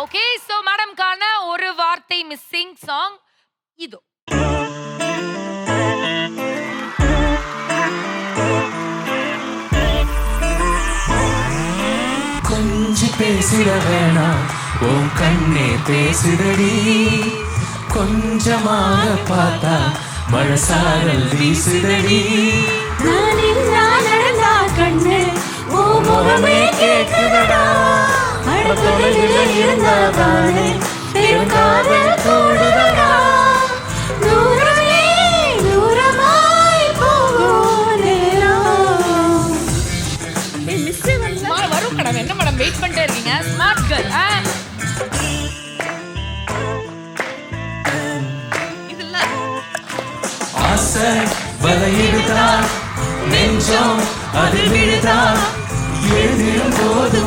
Okay so மேடம்கான ஒரு வார்த்தை missing song இது. கொஞ்சி பேசிட வேணாம். உன் கண்ணே பேசுதடி. கொஞ்சமாக பார்த்தா மழசாரல் வீசுதடி. அடுத்தொலைவில் இருந்தாதானே பெரும் காதல் தோடுதடா தூரமே தூரமாய் போகும் நேரம் வரும் மேடம் என்ன மேடம் வெயிட் பண்ணிட்டே இருக்கீங்க ஸ்மார்ட் கேர்ள் ஆசை நெஞ்சம் அது விழுதா எழுதிடும் போதும்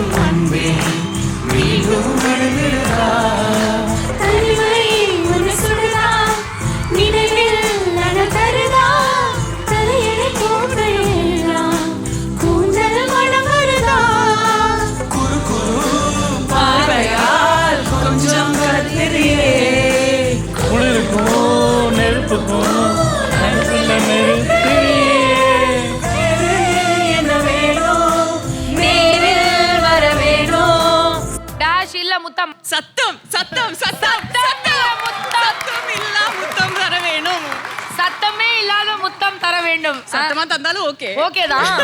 சத்தம் சத்தம் சத்தம் சத்தம் முத்தம் சத்தம் இல்லா முத்தம் தர வேணும் சத்தமே இல்லாத முத்தம் தர வேண்டும் சத்தமா தந்தாலும் ஓகே ஓகே தான்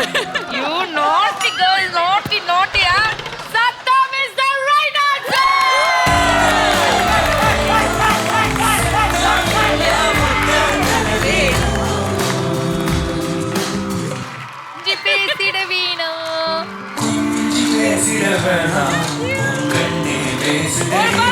you naughty girl naughty naughty சத்தம் இஸ் தி ரைட் ஆன்சர் பேசிட வேணும் பேசிட வேணாம் Amen.